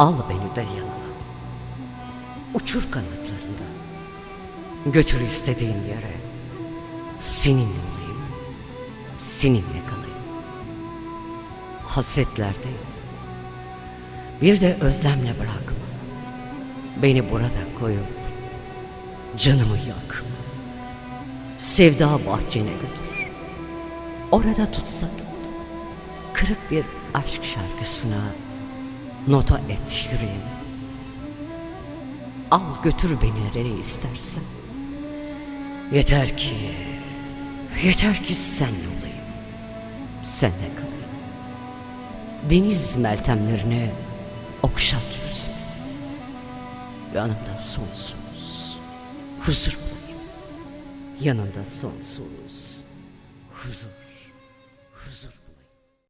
Al beni de yanına. Uçur kanatlarında. Götür istediğin yere. Seninle olayım. Seninle kalayım. Hasretlerdeyim. Bir de özlemle bırakma. Beni burada koyup canımı yakma. Sevda bahçene götür. Orada tutsa tut. Kırık bir aşk şarkısına nota et yüreğimi. Al götür beni nereye istersen. Yeter ki, yeter ki sen olayım. Senle kalayım. Deniz meltemlerine okşat yüzümü. Yanımda sonsuz huzur bulayım. Yanında sonsuz huzur, huzur.